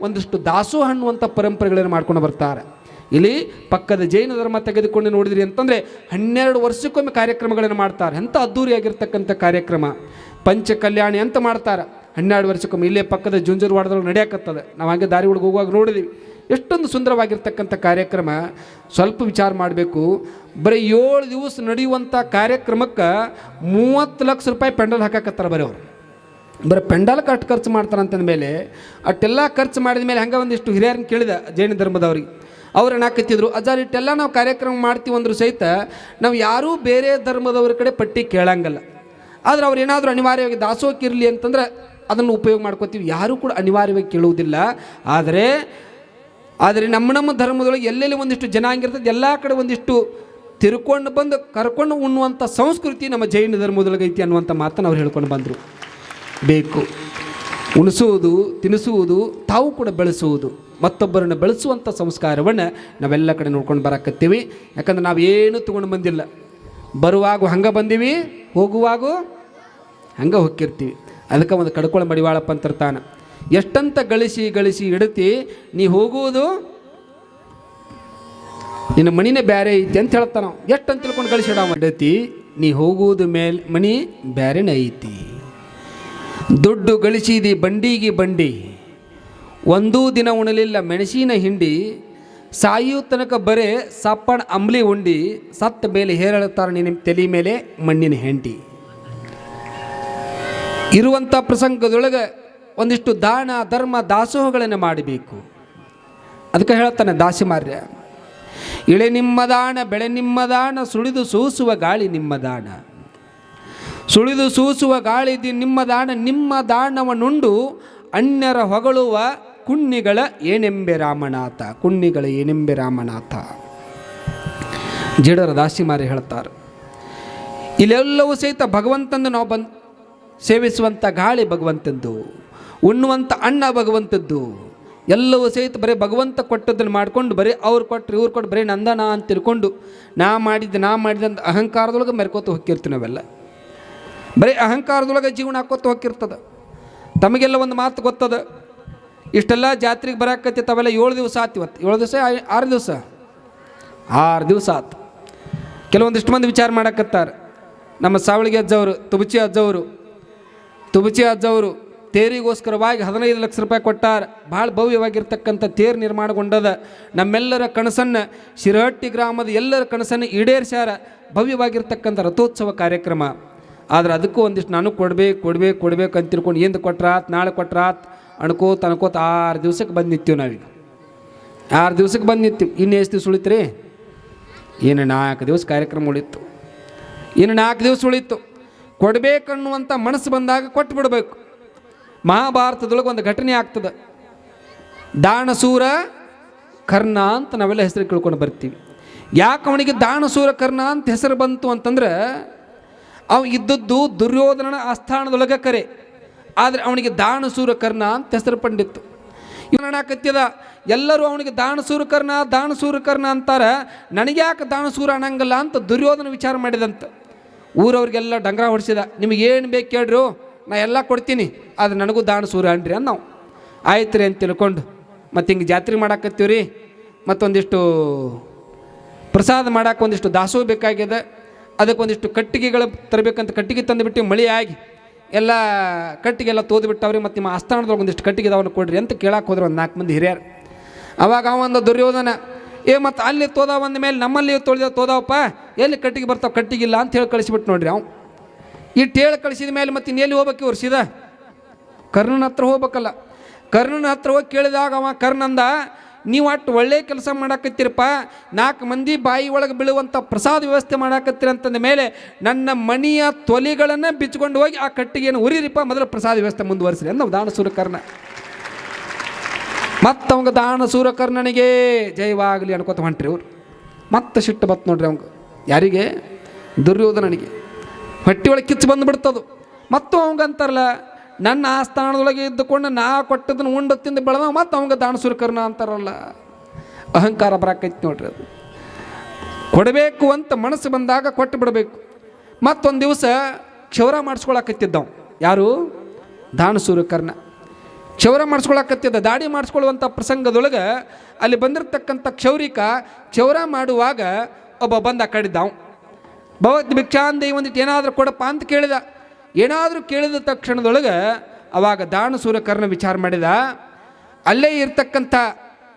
Speaker 1: ಒಂದಿಷ್ಟು ದಾಸೋಹ ಅನ್ನುವಂಥ ಪರಂಪರೆಗಳನ್ನು ಮಾಡ್ಕೊಂಡು ಬರ್ತಾರೆ. ಇಲ್ಲಿ ಪಕ್ಕದ ಜೈನ ಧರ್ಮ ತೆಗೆದುಕೊಂಡು ನೋಡಿದ್ರಿ ಅಂತಂದರೆ ಹನ್ನೆರಡು ವರ್ಷಕ್ಕೊಮ್ಮೆ ಕಾರ್ಯಕ್ರಮಗಳನ್ನು ಮಾಡ್ತಾರೆ. ಎಂಥ ಅದ್ಧೂರಿಯಾಗಿರ್ತಕ್ಕಂಥ ಕಾರ್ಯಕ್ರಮ. ಪಂಚ ಕಲ್ಯಾಣಿ ಅಂತ ಮಾಡ್ತಾರೆ. ಹನ್ನೆರಡು ವರ್ಷಕ್ಕೊಮ್ಮೆ ಇಲ್ಲೇ ಪಕ್ಕದ ಜುಂಜರವಾಡದೊಳಗೆ ನಡೆಯಕತ್ತದೆ. ನಾವು ಹಾಗೆ ದಾರಿ ಒಳಗೆ ಹೋಗುವಾಗ ನೋಡಿದ್ದೀವಿ ಎಷ್ಟೊಂದು ಸುಂದರವಾಗಿರ್ತಕ್ಕಂಥ ಕಾರ್ಯಕ್ರಮ. ಸ್ವಲ್ಪ ವಿಚಾರ ಮಾಡಬೇಕು. ಬರೀ ಏಳು ದಿವಸ ನಡೆಯುವಂಥ ಕಾರ್ಯಕ್ರಮಕ್ಕೆ ಮೂವತ್ತು ಲಕ್ಷ ರೂಪಾಯಿ ಪೆಂಡಲ್ ಹಾಕಕತ್ತಾರೆ ಬರೀ ಅವರು. ಬರೀ ಪೆಂಡಲ್ ಕಟ್ಟು ಖರ್ಚು ಮಾಡ್ತಾರೆ ಅಂತಂದ ಮೇಲೆ ಅಷ್ಟೆಲ್ಲ ಖರ್ಚು ಮಾಡಿದ ಮೇಲೆ ಹಂಗೆ ಒಂದಿಷ್ಟು ಹಿರಿಯರನ್ನ ಕೇಳಿದ ಜೈನ ಧರ್ಮದವ್ರಿಗೆ. ಅವ್ರು ಏನಾಕತ್ತಿದ್ರು ಅಜಾರಿಟ್ಟೆಲ್ಲ ನಾವು ಕಾರ್ಯಕ್ರಮ ಮಾಡ್ತೀವಿ ಅಂದ್ರೂ ಸಹಿತ ನಾವು ಯಾರೂ ಬೇರೆ ಧರ್ಮದವ್ರ ಕಡೆ ಪಟ್ಟಿ ಕೇಳಂಗಲ್ಲ. ಆದ್ರೆ ಅವ್ರು ಏನಾದರೂ ಅನಿವಾರ್ಯವಾಗಿ ದಾಸೋಹಕ್ಕೆ ಇರಲಿ ಅಂತಂದ್ರೆ ಅದನ್ನು ಉಪಯೋಗ ಮಾಡ್ಕೋತೀವಿ. ಯಾರೂ ಕೂಡ ಅನಿವಾರ್ಯವಾಗಿ ಕೇಳುವುದಿಲ್ಲ. ಆದರೆ ಆದರೆ ನಮ್ಮ ನಮ್ಮ ಧರ್ಮದೊಳಗೆ ಎಲ್ಲೆಲ್ಲಿ ಒಂದಿಷ್ಟು ಜನ ಇರ್ತದೆ, ಎಲ್ಲ ಕಡೆ ಒಂದಿಷ್ಟು ತಿರ್ಕೊಂಡು ಬಂದು ಕರ್ಕೊಂಡು ಉಣ್ಣುವಂಥ ಸಂಸ್ಕೃತಿ ನಮ್ಮ ಜೈನ ಧರ್ಮದೊಳಗೆ ಐತಿ ಅನ್ನುವಂಥ ಮಾತನ್ನು ಅವ್ರು ಹೇಳ್ಕೊಂಡು ಬಂದರು. ಬೇಕು. ಉಣಿಸುವುದು ತಿನ್ನಿಸುವುದು ತಾವು ಕೂಡ ಬೆಳೆಸುವುದು. ಮತ್ತೊಬ್ಬರನ್ನು ಬೆಳೆಸುವಂಥ ಸಂಸ್ಕಾರವನ್ನು ನಾವೆಲ್ಲ ಕಡೆ ನೋಡ್ಕೊಂಡು ಬರಕತ್ತೀವಿ. ಯಾಕಂದ್ರೆ ನಾವು ಏನು ತೊಗೊಂಡು ಬಂದಿಲ್ಲ. ಬರುವಾಗ ಹಂಗೆ ಬಂದೀವಿ, ಹೋಗುವಾಗ ಹಂಗೆ ಹೊಕ್ಕಿರ್ತೀವಿ. ಅದಕ್ಕೆ ಒಂದು ಕಡ್ಕೊಳ ಮಡಿವಾಳಪ್ಪ ಅಂತಿರ್ತಾನ ಎಷ್ಟಂತ ಗಳಿಸಿ ಗಳಿಸಿ ಇಡತಿ, ನೀ ಹೋಗುವುದು ನಿನ್ನ ಮಣಿನೇ ಬ್ಯಾರೆ ಐತಿ ಅಂತ ಹೇಳ್ತಾನ. ನಾವು ಎಷ್ಟಂತ ತಿಳ್ಕೊಂಡು ಗಳಿಸಿಡ ಇಡತಿ, ನೀ ಹೋಗುವುದು ಮೇಲೆ ಮಣಿ ಬೇರೆನೇ ಐತಿ. ದುಡ್ಡು ಗಳಿಸಿದಿ ಬಂಡಿಗೆ ಬಂಡಿ. ಒಂದೂ ದಿನ ಉಣಲಿಲ್ಲ ಮೆಣಸಿನ ಹಿಂಡಿ. ಸಾಯೋ ತನಕ ಬರೇ ಸಪ್ಪಣ ಅಂಬ್ಲಿ ಉಂಡಿ. ಸತ್ತ ಮೇಲೆ ಹೇರಳುತ್ತಾರೆ ನಿನ್ನ ತಲೆ ಮೇಲೆ ಮಣ್ಣಿನ ಹೆಂಡಿ. ಇರುವಂಥ ಪ್ರಸಂಗದೊಳಗೆ ಒಂದಿಷ್ಟು ದಾನ, ಧರ್ಮ, ದಾಸೋಹಗಳನ್ನು ಮಾಡಬೇಕು. ಅದಕ್ಕೆ ಹೇಳ್ತಾನೆ ದಾಸಿಮಾರ್ಯ, ಇಳೆ ನಿಮ್ಮ ದಾನ, ಬೆಳೆ ನಿಮ್ಮ ದಾನ, ಸುಳಿದು ಸೂಸುವ ಗಾಳಿ ನಿಮ್ಮ ದಾನ. ಸುಳಿದು ಸೂಸುವ ಗಾಳಿದಿ ನಿಮ್ಮ ದಾಣ, ನಿಮ್ಮ ದಾಣವನ್ನುಂಡು ಅನ್ಯರ ಹೊಗಳುವ ಕುಣ್ಣಿಗಳ ಏನೆಂಬೆ ರಾಮನಾಥ, ಕುಣ್ಣಿಗಳ ಏನೆಂಬೆ ರಾಮನಾಥ. ಜಡರ ದಾಸಿಮಾರಿ ಹೇಳ್ತಾರೆ, ಇಲ್ಲೆಲ್ಲವೂ ಸಹಿತ ಭಗವಂತಂದು ನಾವು ಬಂದು ಸೇವಿಸುವಂಥ ಗಾಳಿ ಭಗವಂತದ್ದು ಉಣ್ಣುವಂಥ ಅಣ್ಣ ಭಗವಂತದ್ದು, ಎಲ್ಲವೂ ಸಹಿತ ಬರೀ ಭಗವಂತ ಕೊಟ್ಟದ್ದನ್ನು ಮಾಡಿಕೊಂಡು ಬರೀ ಅವ್ರು ಕೊಟ್ಟರು ಇವ್ರು ಕೊಟ್ಟು ಬರೀ ನಂದನ ಅಂತ ತಿಳ್ಕೊಂಡು ನಾ ಮಾಡಿದ್ದೆ ನಾ ಮಾಡಿದ್ದೆ ಅಂತ ಅಹಂಕಾರದೊಳಗೆ ಮೆರ್ಕೋತ ಹೋಗಿರ್ತೀವಿ ನಾವೆಲ್ಲ. ಬರೀ ಅಹಂಕಾರದೊಳಗೆ ಜೀವನ ಹಾಕೋತ ಹೋಗಿರ್ತದೆ ತಮಗೆಲ್ಲ ಒಂದು ಮಾತು ಗೊತ್ತದ? ಇಷ್ಟೆಲ್ಲ ಜಾತ್ರೆಗೆ ಬರೋಕತ್ತಿ ತಾವೆಲ್ಲ ಏಳು ದಿವಸ ಆತು ಇವತ್ತು. ಏಳು ದಿವಸ ಆರು ದಿವಸ? ಆರು ದಿವಸ ಆತು. ಕೆಲವೊಂದಿಷ್ಟು ಮಂದಿ ವಿಚಾರ ಮಾಡಕತ್ತಾರೆ. ನಮ್ಮ ಸಾವಳಿಗೆ ಅಜ್ಜವರು, ತುಬಚಿ ಅಜ್ಜವರು. ತುಬಚಿ ಅಜ್ಜವರು ತೇರಿಗೋಸ್ಕರವಾಗಿ ಹದಿನೈದು ಲಕ್ಷ ರೂಪಾಯಿ ಕೊಟ್ಟಾರ. ಭಾಳ ಭವ್ಯವಾಗಿರ್ತಕ್ಕಂಥ ತೇರು ನಿರ್ಮಾಣಗೊಂಡದ ನಮ್ಮೆಲ್ಲರ ಕನಸನ್ನು ಶಿರಹಟ್ಟಿ ಗ್ರಾಮದ ಎಲ್ಲರ ಕನಸನ್ನು ಈಡೇರಿಸ್ಯಾರ ಭವ್ಯವಾಗಿರ್ತಕ್ಕಂಥ ರಥೋತ್ಸವ ಕಾರ್ಯಕ್ರಮ. ಆದ್ರೆ ಅದಕ್ಕೂ ಒಂದಿಷ್ಟು ನಾನು ಕೊಡ್ಬೇಕು ಕೊಡ್ಬೇಕು ಕೊಡ್ಬೇಕು ಅಂತ ತಿಳ್ಕೊಂಡು ಎಂದು ಕೊಟ್ರಾತ್ ನಾಳೆ ಕೊಟ್ರಾತ್ ಅಣ್ಕೋತ ಅನ್ಕೋತ ಆರು ದಿವ್ಸಕ್ಕೆ ಬಂದು ನಿಂತೀವಿ ನಾವೀಗ. ಆರು ದಿವ್ಸಕ್ಕೆ ಬಂದು ಇನ್ನು ಎಷ್ಟು ದಿವ್ಸ ಉಳಿತ್ರಿ? ಇನ್ನು ನಾಲ್ಕು ದಿವಸ ಕಾರ್ಯಕ್ರಮ ಉಳಿತು ಇನ್ನು ನಾಲ್ಕು ದಿವಸ ಉಳಿತು ಕೊಡಬೇಕನ್ನುವಂಥ ಮನಸ್ಸು ಬಂದಾಗ ಕೊಟ್ಟು ಬಿಡಬೇಕು ಮಹಾಭಾರತದೊಳಗೆ ಒಂದು ಘಟನೆ ಆಗ್ತದೆ. ದಾನಸೂರ ಕರ್ಣ ಅಂತ ನಾವೆಲ್ಲ ಹೆಸರು ಕೇಳ್ಕೊಂಡು ಬರ್ತೀವಿ. ಯಾಕೆ ಅವನಿಗೆ ದಾನಸೂರ ಕರ್ಣ ಅಂತ ಹೆಸರು ಬಂತು ಅಂತಂದ್ರೆ ಅವ ಇದ್ದದ್ದು ದುರ್ಯೋಧನನ ಆಸ್ಥಾನದೊಳಗೆ ಕರೆ. ಆದರೆ ಅವನಿಗೆ ದಾನಸೂರ ಕರ್ಣ ಅಂತ ಹೆಸರು ಪಂಡಿತ್ತು. ಇವನಾಕತ್ಯದ ಎಲ್ಲರೂ ಅವನಿಗೆ ದಾನಸೂರ ಕರ್ಣ ದಾನಸೂರ ಕರ್ಣ ಅಂತಾರೆ. ನನಗ್ಯಾಕೆ ದಾನಸೂರ ಅನ್ನಂಗಲ್ಲ ಅಂತ ದುರ್ಯೋಧನ ವಿಚಾರ ಮಾಡಿದಂತ. ಊರವ್ರಿಗೆಲ್ಲ ಡಂಗ್ರ ಹೊಡಿಸಿದ. ನಿಮಗೆ ಏನು ಬೇಕು ಕೇಳ್ರು? ನಾ ಎಲ್ಲ ಕೊಡ್ತೀನಿ. ಆದರೆ ನನಗೂ ದಾನಸೂರ ಅನ್ರಿ ಅನ್ನ ನಾವು ಆಯ್ತು ರೀ ಅಂತ ತಿಳ್ಕೊಂಡು ಮತ್ತು ಹಿಂಗೆ ಜಾತ್ರೆ ಮಾಡಾಕತ್ತೀವಿ ರೀ ಮತ್ತೊಂದಿಷ್ಟು ಪ್ರಸಾದ ಮಾಡಕ್ಕೆ ಒಂದಿಷ್ಟು ದಾಸೋಹ ಬೇಕಾಗ್ಯದ. ಅದಕ್ಕೆ ಒಂದಿಷ್ಟು ಕಟ್ಟಿಗೆಗಳು ತರಬೇಕಂತ ಕಟ್ಟಿಗೆ ತಂದುಬಿಟ್ಟು ಮಳೆ ಆಗಿ ಎಲ್ಲ ಕಟ್ಟಿಗೆಲ್ಲ ತೋದ್ಬಿಟ್ಟವ್ರಿ, ಮತ್ತು ನಿಮ್ಮ ಆಸ್ಥಾನದೊಳಗೆ ಒಂದಿಷ್ಟು ಕಟ್ಟಿಗೆ ಇದಾವನ್ನ ಕೊಡ್ರಿ ಅಂತ ಕೇಳಕ್ಕೆ ಹೋದ್ರೆ ಒಂದು ನಾಲ್ಕು ಮಂದಿ ಹಿರಿಯರು. ಅವಾಗ ಅವ ಒಂದು ದುರ್ಯೋಧನ, ಏ, ಮತ್ತು ಅಲ್ಲಿ ತೋದಾವ ಅಂದ ಮೇಲೆ ನಮ್ಮಲ್ಲಿ ತೊಳೆದ ತೋದಾವಪ್ಪ, ಎಲ್ಲಿ ಕಟ್ಟಿಗೆ ಬರ್ತಾವೆ ಕಟ್ಟಿಗಿಲ್ಲ ಅಂತ ಹೇಳಿ ಕಳಿಸಿಬಿಟ್ಟು ನೋಡ್ರಿ ಅವ್ನು ಇಟ್ಟು ಹೇಳಿ ಕಳಿಸಿದ ಮೇಲೆ ಮತ್ತೆ ಇನ್ನೆಲ್ಲಿ ಹೋಗ್ಬೇಕು ಇವ್ರು ಸೀದಾ? ಕರ್ಣನ ಹತ್ರ ಹೋಗ್ಬೇಕಲ್ಲ. ಕರ್ಣನ ಹತ್ರ ಹೋಗಿ ಕೇಳಿದಾಗ ಅವ ಕರ್ಣಂದ ನೀವು ಅಷ್ಟು ಒಳ್ಳೆ ಕೆಲಸ ಮಾಡಾಕತ್ತೀರಪ್ಪ, ನಾಲ್ಕು ಮಂದಿ ಬಾಯಿ ಒಳಗೆ ಬೀಳುವಂಥ ಪ್ರಸಾದ ವ್ಯವಸ್ಥೆ ಮಾಡಾಕತ್ತೀರ ಅಂತಂದ ಮೇಲೆ ನನ್ನ ಮಣಿಯ ತೊಲಿಗಳನ್ನು ಬಿಚ್ಕೊಂಡು ಹೋಗಿ ಆ ಕಟ್ಟಿಗೆಯನ್ನು ಉರಿರಿಪ್ಪ, ಮೊದಲು ಪ್ರಸಾದ ವ್ಯವಸ್ಥೆ ಮುಂದುವರಿಸ್ರಿ ಅಂತ ದಾನ ಸೂರಕರ್ಣ. ಮತ್ತು ಅವಂಗ ದಾನ ಸೂರಕರ್ಣನಿಗೆ ಜಯವಾಗಲಿ ಅನ್ಕೋತ ಹೊಂಟ್ರಿ ಅವ್ರು. ಮತ್ತೆ ಸಿಟ್ಟು ಬತ್ತು ನೋಡ್ರಿ ಅವಂಗ. ಯಾರಿಗೆ? ದುರ್ಯೋಧನನಿಗೆ. ಹೊಟ್ಟೆ ಒಳಗೆ ಕಿಚ್ಚು ಬಂದುಬಿಡ್ತದು. ಮತ್ತು ಅವಂಗ ಅಂತಾರಲ್ಲ ನನ್ನ ಆಸ್ಥಾನದೊಳಗೆ ಇದ್ದುಕೊಂಡು ನಾ ಕೊಟ್ಟದನ್ನು ಉಂಡು ತಿಂದು ಬೆಳೆದ ಮತ್ತು ಅವಂಗೆ ದಾನ ಸೂರಕರ್ಣ ಅಂತಾರಲ್ಲ. ಅಹಂಕಾರ ಬರಾಕೈತಿ ನೋಡ್ರಿ ಅದು. ಕೊಡಬೇಕು ಅಂತ ಮನಸ್ಸು ಬಂದಾಗ ಕೊಟ್ಟು ಬಿಡಬೇಕು. ಮತ್ತೊಂದು ದಿವಸ ಕ್ಷೌರ ಮಾಡಿಸ್ಕೊಳಕತ್ತಿದ್ದವು. ಯಾರು? ದಾನಸೂರ ಕರ್ಣ ಕ್ಷೌರ ಮಾಡಿಸ್ಕೊಳಕತ್ತಿದ್ದ, ದಾಡಿ ಮಾಡಿಸ್ಕೊಳ್ಳುವಂಥ ಪ್ರಸಂಗದೊಳಗೆ ಅಲ್ಲಿ ಬಂದಿರತಕ್ಕಂಥ ಕ್ಷೌರಿಕ ಕ್ಷೌರ ಮಾಡುವಾಗ ಒಬ್ಬ ಬಂದ ಕಡಿದ್ದಾವ್ ಭವತ್ ಭಿಕ್ಷಾಂದಿ ಒಂದಿಟ್ಟು ಏನಾದರೂ ಕೊಡಪ್ಪ ಅಂತ ಕೇಳಿದ. ಏನಾದರೂ ಕೇಳಿದ ತಕ್ಷಣದೊಳಗೆ ಅವಾಗ ದಾನ ಕರ್ಣ ವಿಚಾರ ಮಾಡಿದ. ಅಲ್ಲೇ ಇರ್ತಕ್ಕಂಥ,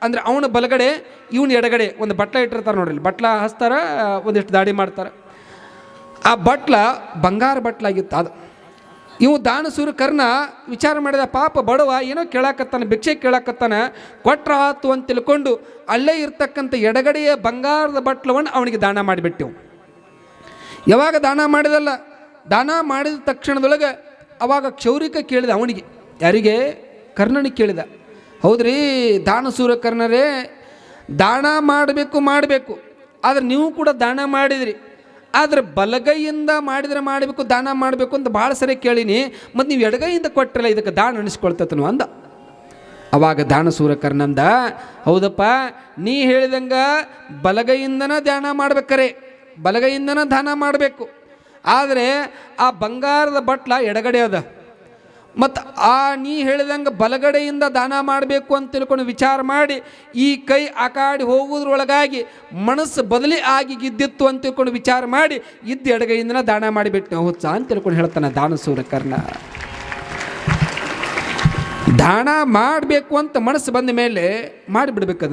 Speaker 1: ಅಂದ್ರೆ ಅವನ ಬಲಗಡೆ, ಇವನ ಎಡಗಡೆ ಒಂದು ಬಟ್ಲ ಇಟ್ಟಿರ್ತಾರೆ ನೋಡ್ರಿ. ಬಟ್ಲ ಹಸ್ತಾರ ಒಂದಿಷ್ಟು ದಾಡಿ ಮಾಡ್ತಾರೆ. ಆ ಬಟ್ಲ ಬಂಗಾರ ಬಟ್ಲಾಗಿತ್ತು ಅದು. ಇವು ದಾನಸೂರ ಕರ್ಣ ವಿಚಾರ ಮಾಡಿದ ಪಾಪ ಬಡವ ಏನೋ ಕೇಳಾಕತ್ತಾನೆ, ಭಿಕ್ಷೆ ಕೇಳಾಕತ್ತಾನೆ, ಕೊಟ್ರ ಆತು ಅಂತ ತಿಳ್ಕೊಂಡು ಅಲ್ಲೇ ಇರ್ತಕ್ಕಂಥ ಎಡಗಡೆಯ ಬಂಗಾರದ ಬಟ್ಲವನ್ನು ಅವನಿಗೆ ದಾನ ಮಾಡಿಬಿಟ್ಟೆವು. ಯಾವಾಗ ದಾನ ಮಾಡಿದಲ್ಲ? ದಾನ ಮಾಡಿದ ತಕ್ಷಣದೊಳಗೆ ಅವಾಗ ಕ್ಷೌರಿಕ ಕೇಳಿದ ಅವನಿಗೆ, ಯಾರಿಗೆ? ಕರ್ಣನಿಗೆ ಕೇಳಿದ. ಹೌದ್ರಿ ದಾನಸೂರ ಕರ್ಣರೇ, ದಾನ ಮಾಡಬೇಕು ಮಾಡಬೇಕು. ಆದ್ರೆ ನೀವು ಕೂಡ ದಾನ ಮಾಡಿದ್ರಿ. ಆದ್ರೆ ಬಲಗೈಯಿಂದ ಮಾಡಿದ್ರೆ ಮಾಡಬೇಕು, ದಾನ ಮಾಡಬೇಕು ಅಂತ ಭಾಳ ಸರಿ ಕೇಳೀನಿ. ಮತ್ತು ನೀವು ಎಡಗೈಯಿಂದ ಕೊಟ್ಟರಲ್ಲ ಇದಕ್ಕೆ ದಾನ ಅನಿಸ್ಕೊಳ್ತತನು ಅಂದ. ಅವಾಗ ದಾನಸೂರ ಕರ್ಣಂದ ಹೌದಪ್ಪ, ನೀ ಹೇಳಿದಂಗ ಬಲಗೈಯಿಂದನ ದಾನ ಮಾಡ್ಬೇಕಾರೆ. ಬಲಗೈಯಿಂದನ ದಾನ ಮಾಡಬೇಕು. ಆದರೆ ಆ ಬಂಗಾರದ ಬಟ್ಲ ಎಡಗಡೆ ಅದ. ಮತ್ತು ಆ ನೀ ಹೇಳಿದಂಗೆ ಬಲಗಡೆಯಿಂದ ದಾನ ಮಾಡಬೇಕು ಅಂತ ತಿಳ್ಕೊಂಡು ವಿಚಾರ ಮಾಡಿ ಈ ಕೈ ಆಕಾಡಿ ಹೋಗೋದ್ರೊಳಗಾಗಿ ಮನಸ್ಸು ಬದಲಿ ಆಗಿ ಗಿದ್ದಿತ್ತು ಅಂತ ತಿಳ್ಕೊಂಡು ವಿಚಾರ ಮಾಡಿ ಇದ್ದ ಎಡಗೈಯಿಂದನ ದಾನ ಮಾಡಿಬಿಟ್ಟು ಉತ್ಸಾಹ ಅಂತ ತಿಳ್ಕೊಂಡು ಹೇಳ್ತಾನೆ ದಾನಸೂರ ಕರ್ಣ ದಾನ ಮಾಡಬೇಕು ಅಂತ ಮನಸ್ಸು ಬಂದ ಮೇಲೆ ಮಾಡಿಬಿಡ್ಬೇಕದು.